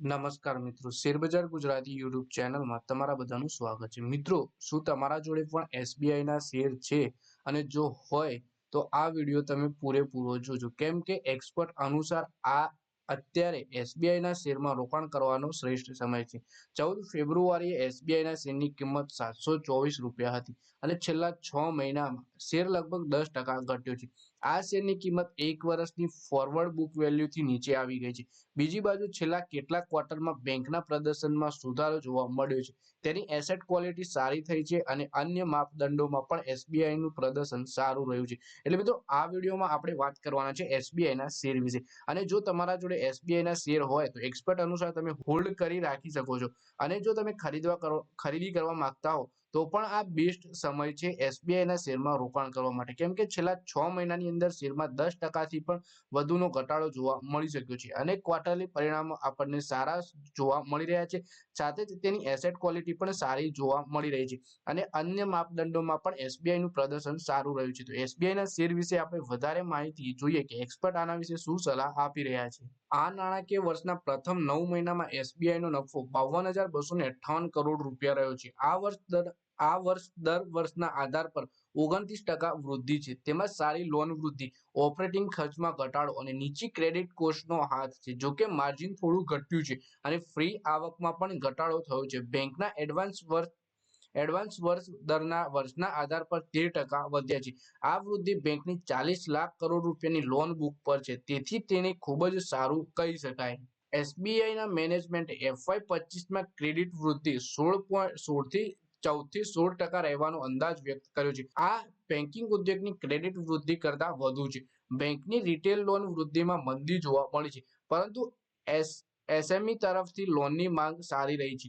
નમસ્કાર મિત્રો. શેરબજાર ગુજરાતી યુટ્યુબ ચેનલમાં તમારા બધાનું સ્વાગત છે. મિત્રો, શું તમારા જોડે પણ એસબીઆઈના શેર છે? અને જો હોય, તો આ વીડિયો તમે પૂરેપૂરો જોજો. કેમ કે એક્સપર્ટ અનુસાર આ અત્યારે એસબીઆઈના શેરમાં રોકાણ કરવાનો શ્રેષ્ઠ સમય છે. ચૌદ ફેબ્રુઆરીએ એસબીઆઈ ના શેરની કિંમત સાતસો ચોવીસ રૂપિયા હતી. અને છેલ્લા છ મહિનામાં શેર લગભગ દસ ટકા ઘટ્યો છે. આ શેરની કિંમત એક વર્ષની ફોરવર્ડ બુક વેલ્યુથી નીચે આવી ગઈ છે. બીજી બાજુ છેલ્લા કેટલાક ક્વાર્ટરમાં બેંકના પ્રદર્શનમાં સુધારો જોવા મળ્યો છે. તેની એસેટ ક્વોલિટી સારી થઈ છે અને અન્ય માપદંડોમાં પણ એસબીઆઈનું પ્રદર્શન સારું રહ્યું છે. એટલે મિત્રો, આ વિડીયોમાં આપણે વાત કરવાના છે એસબીઆઈના શેર વિશે. અને જો તમારા જોડે એસબીઆઈના શેર હોય તો એક્સપર્ટ અનુસાર તમે હોલ્ડ કરી રાખી શકો છો. અને જો તમે ખરીદવા કરો, ખરીદી કરવા માંગતા હો તો પણ આ બેસ્ટ સમય છે એસબીઆઈના શેરમાં રોકાણ કરવા માટે. કેમ કે છેલ્લા છ મહિનાની અંદર શેરમાં દસ ટકાથી પણ વધુનો ઘટાડો જોવા મળી શક્યો છે અને ક્વાર્ટરલી પરિણામો આપણને સારા જોવા મળી રહ્યા છે. સાથે જ તેની એસેટ ક્વોલિટી પણ સારી જોવા મળી રહી છે અને અન્ય માપદંડોમાં પણ એસબીઆઈ નું પ્રદર્શન સારું રહ્યું છે. તો એસબીઆઈના શેર વિશે આપણે વધારે માહિતી જોઈએ કે એક્સપર્ટ આના વિશે શું સલાહ આપી રહ્યા છે? આ નાણાકીય વર્ષના પ્રથમ નવ મહિનામાં એસબીઆઈ નો નફો બાવન હજાર બસો ને અઠાવન કરોડ રૂપિયા રહ્યો છે. આ વર્ષ દર આ વર્ષ, દર વર્ષના આધાર પર ઓગણત્રીસ ટકા વૃદ્ધિ છે. તેમાં સારી લોન વૃદ્ધિ ઓપરેટિંગ ખર્ચમાં ઘટાડો અને નીચી ક્રેડિટ કોસ્ટનો હાથ છે. જોકે માર્જિન થોડું ઘટ્યું છે અને ફ્રી આવકમાં પણ ઘટાડો થયો છે. બેંકના એડવાન્સ વર્ષ એડવાન્સ વર્ષ દરના, વર્ષના આધાર પર તેર ટકા વધ્યા છે. આ વૃદ્ધિ બેંકની ચાલીસ લાખ કરોડ રૂપિયાની લોન બુક પર છે. તેથી તેને ખૂબ જ સારું કહી શકાય. એસબીઆઈના મેનેજમેન્ટે એફવાય પચીસમાં ક્રેડિટ વૃદ્ધિ સોળ પોઈન્ટ સોળથી ચૌદથી સોળ ટકા રહેવાનો અંદાજ વ્યક્ત કર્યો છે. આ બેન્કિંગ ઉદ્યોગની ક્રેડિટ વૃદ્ધિ કરતા વધુ છે. બેંકની રિટેલ લોન વૃદ્ધિમાં મંદી જોવા મળી છે. પરંતુ એસ, એસએમઈ તરફથી લોનની માંગ સારી રહી છે.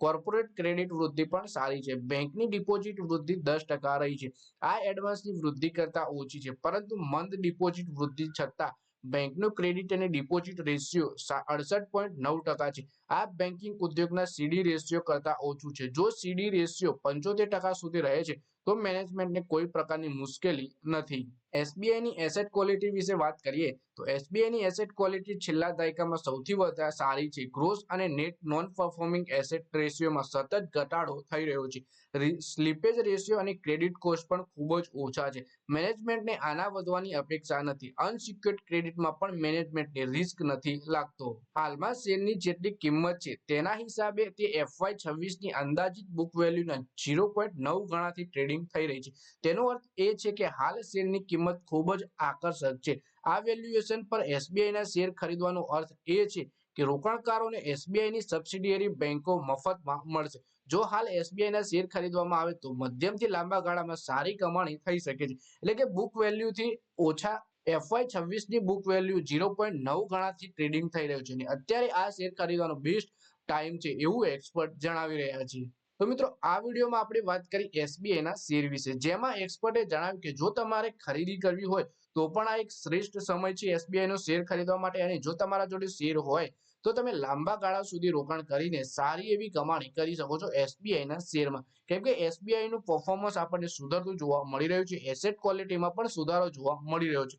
કોર્પોરેટ ક્રેડિટ વૃદ્ધિ પણ સારી છે. બેંકની ડિપોઝિટ વૃદ્ધિ દસ ટકા રહી છે. આ એડવાન્સની વૃદ્ધિ કરતા ઓછી છે. પરંતુ મંદ ડિપોઝિટ વૃદ્ધિ છતાં બેંકનો ક્રેડિટ અને ડિપોઝિટ રેશિયો અડસઠ પોઈન્ટ નવ ટકા છે. આ બેન્કિંગ ઉદ્યોગના સીડી રેશિયો કરતા ઓછું છે. જો સીડી રેશિયો પંચોતેર ટકા સુધી રહે છે તો મેનેજમેન્ટને કોઈ પ્રકારની મુશ્કેલી નથી. એસબીઆઈની એસેટ ક્વોલિટી વિશે વાત કરીએ, તો એસબીઆઈની એસેટ ક્વોલિટી છેલ્લા દાયકામાં સૌથી વધારે સારી છે. ગ્રોસ અને નેટ નોન પરફોર્મિંગ એસેટ રેશિયોમાં સતત ઘટાડો થઈ રહ્યો છે. સ્લીપેજ રેશિયો અને ક્રેડિટ કોસ્ટ પણ ખૂબ જ ઓછા છે. મેનેજમેન્ટને આના વધવાની અપેક્ષા નથી. અનસિક્યોર્ડ ક્રેડિટમાં પણ મેનેજમેન્ટને રિસ્ક નથી લાગતો. હાલમાં શેરની જેટલી કિંમત છે, તેના હિસાબે તે એફવાય છવ્વીસની અંદાજિત બુક વેલ્યુના ઝીરો પોઈન્ટ નવ ગણાથી ટ્રેડિંગ થઈ રહી છે. તેનો અર્થ એ છે કે હાલ શેરની કિંમત ખૂબ જ આકર્ષક છે. આ વેલ્યુએશન પર એસબીઆઈ ના શેર ખરીદવાનો અર્થ એ છે કે રોકાણકારોને એસબીઆઈ ની સબસિડિયરી બેંકો મફતમાં મળશે. જો હાલ એસબીઆઈ ના શેર ખરીદવામાં આવે તો મધ્યમથી લાંબા ગાળામાં સારી કમાણી થઈ શકે છે. એટલે કે બુક વેલ્યુથી ઓછા એફવાય છવ્વીસની બુક વેલ્યુ ઝીરો પોઈન્ટ નવ ગણાથી ટ્રેડિંગ થઈ રહ્યું છે. અને અત્યારે આ શેર ખરીદવાનો બેસ્ટ ટાઈમ છે એવું એક્સપર્ટ જણાવી રહ્યા છે. તો મિત્રો, આ વિડીયોમાં આપણે વાત કરી એસબીઆઈના શેર વિશે. જેમાં એક્સપર્ટે જણાવ્યું કે જો તમારે ખરીદી કરવી હોય, તો પણ આ એક શ્રેષ્ઠ સમય છે એસબીઆઈ નો શેર ખરીદવા માટે. અને જો તમારા જોડે શેર હોય, તો તમે લાંબા ગાળા સુધી રોકાણ કરીને સારી એવી કમાણી કરી શકો છો એસબીઆઈ ના શેરમાં. કેમ કે એસબીઆઈ નું પરફોર્મન્સ આપણને સુધરતું જોવા મળી રહ્યું છે. એસેટ ક્વોલિટીમાં પણ સુધારો જોવા મળી રહ્યો છે.